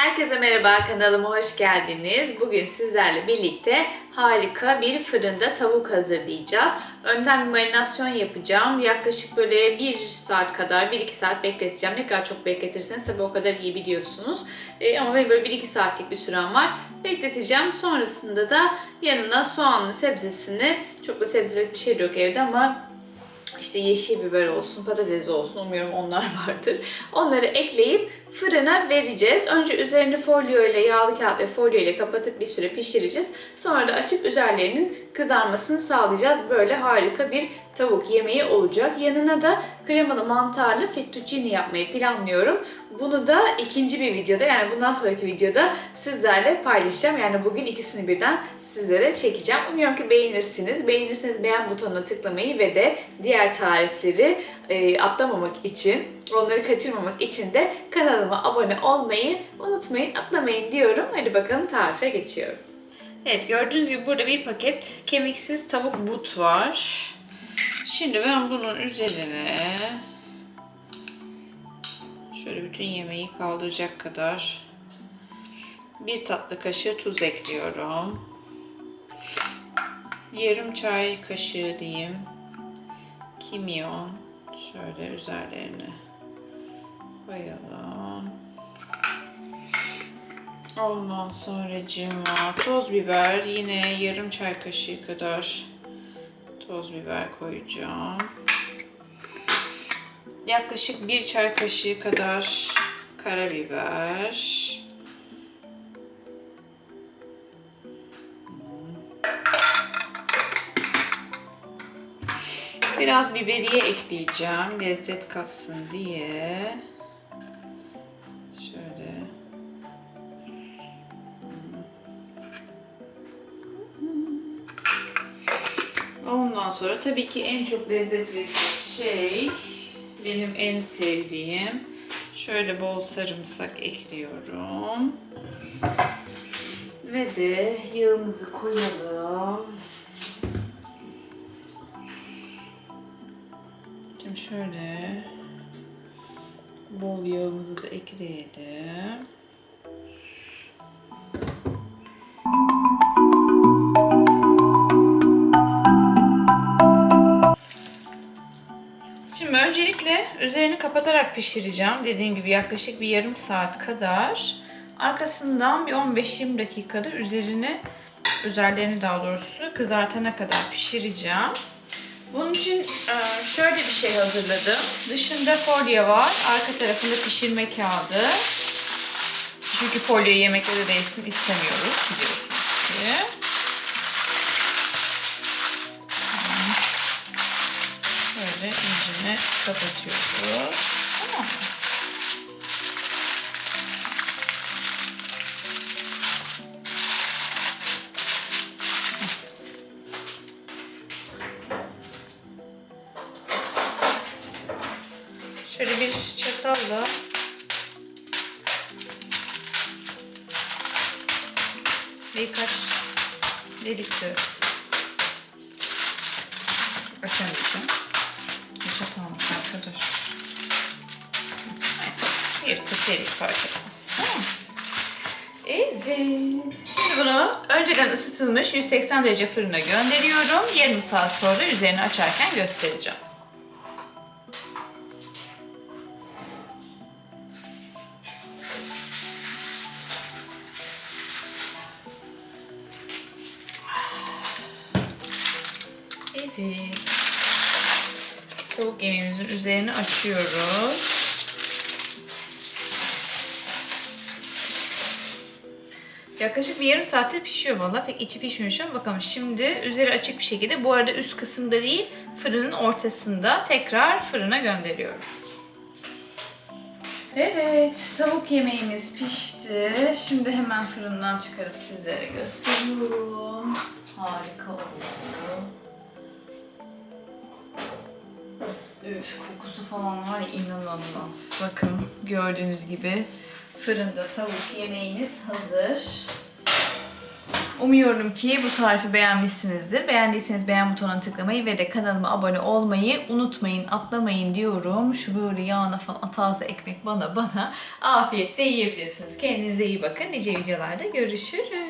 Herkese merhaba, kanalıma hoş geldiniz. Bugün sizlerle birlikte harika bir fırında tavuk hazırlayacağız. Önden bir marinasyon yapacağım. Yaklaşık böyle 1 saat kadar, 1-2 saat bekleteceğim. Ne kadar çok bekletirseniz tabii o kadar iyi biliyorsunuz. Ee, ama benim böyle 1-2 saatlik bir sürem var. Bekleteceğim. Sonrasında da yanına soğanlı sebzesini, çok da sebzelik bir şey yok evde ama işte yeşil biber olsun, patates olsun umuyorum onlar vardır. Onları ekleyip fırına vereceğiz. Önce üzerini folyo ile yağlı kağıt ve folyo ile kapatıp bir süre pişireceğiz. Sonra da açıp üzerlerinin kızarmasını sağlayacağız. Böyle harika bir tavuk yemeği olacak. Yanına da kremalı mantarlı fettuccine yapmayı planlıyorum. Bunu da ikinci bir videoda yani bundan sonraki videoda sizlerle paylaşacağım. Yani bugün ikisini birden sizlere çekeceğim. Umuyorum ki beğenirsiniz. Beğenirseniz beğen butonuna tıklamayı ve de diğer tarifleri e, atlamamak için, onları kaçırmamak için de kanalıma abone olmayı unutmayın, atlamayın diyorum. Hadi bakalım tarife geçiyorum. Evet gördüğünüz gibi burada bir paket kemiksiz tavuk but var. Şimdi ben bunun üzerine şöyle bütün yemeği kaldıracak kadar bir tatlı kaşığı tuz ekliyorum. Yarım çay kaşığı diyeyim. Kimyon şöyle üzerlerine koyalım. Ondan sonra cima, toz biber yine yarım çay kaşığı kadar toz biber koyacağım. Yaklaşık bir çay kaşığı kadar karabiber. Biraz biberiye ekleyeceğim lezzet katsın diye. Ondan sonra tabii ki en çok lezzet verecek şey benim en sevdiğim. Şöyle bol sarımsak ekliyorum. Ve de yağımızı koyalım. Şimdi şöyle bol yağımızı da ekleyelim. Öncelikle üzerini kapatarak pişireceğim. Dediğim gibi yaklaşık bir yarım saat kadar. Arkasından bir 15-20 dakikada üzerini, üzerlerini daha doğrusu kızartana kadar pişireceğim. Bunun için e, şöyle bir şey hazırladım. Dışında folyo var, arka tarafında pişirme kağıdı. Çünkü folyo yemeklere değsin istemiyoruz biliyorsunuz ki. İncini kapatıyoruz. Tamam mı? Şöyle bir çatalla birkaç delikte açamayacağım. Fark etmez. Tamam. Evet. Şimdi bunu önceden ısıtılmış 180 derece fırına gönderiyorum. Yarım saat sonra üzerini açarken göstereceğim. Evet. Tavuk yemeğimizin üzerini açıyoruz. Yaklaşık bir yarım saattir pişiyor valla. Pek içi pişmemiş ama bakalım. Şimdi üzeri açık bir şekilde bu arada üst kısımda değil fırının ortasında tekrar fırına gönderiyorum. Evet, tavuk yemeğimiz pişti. Şimdi hemen fırından çıkarıp sizlere gösteriyorum. Harika oldu. Üf, kokusu falan var ya inanılmaz. Bakın gördüğünüz gibi fırında tavuk yemeğimiz hazır. Umuyorum ki bu tarifi beğenmişsinizdir. Beğendiyseniz beğen butonuna tıklamayı ve de kanalıma abone olmayı unutmayın, atlamayın diyorum. Şu böyle yağına falan taze ekmek bana bana afiyetle yiyebilirsiniz. Kendinize iyi bakın. Nice videolarda görüşürüz.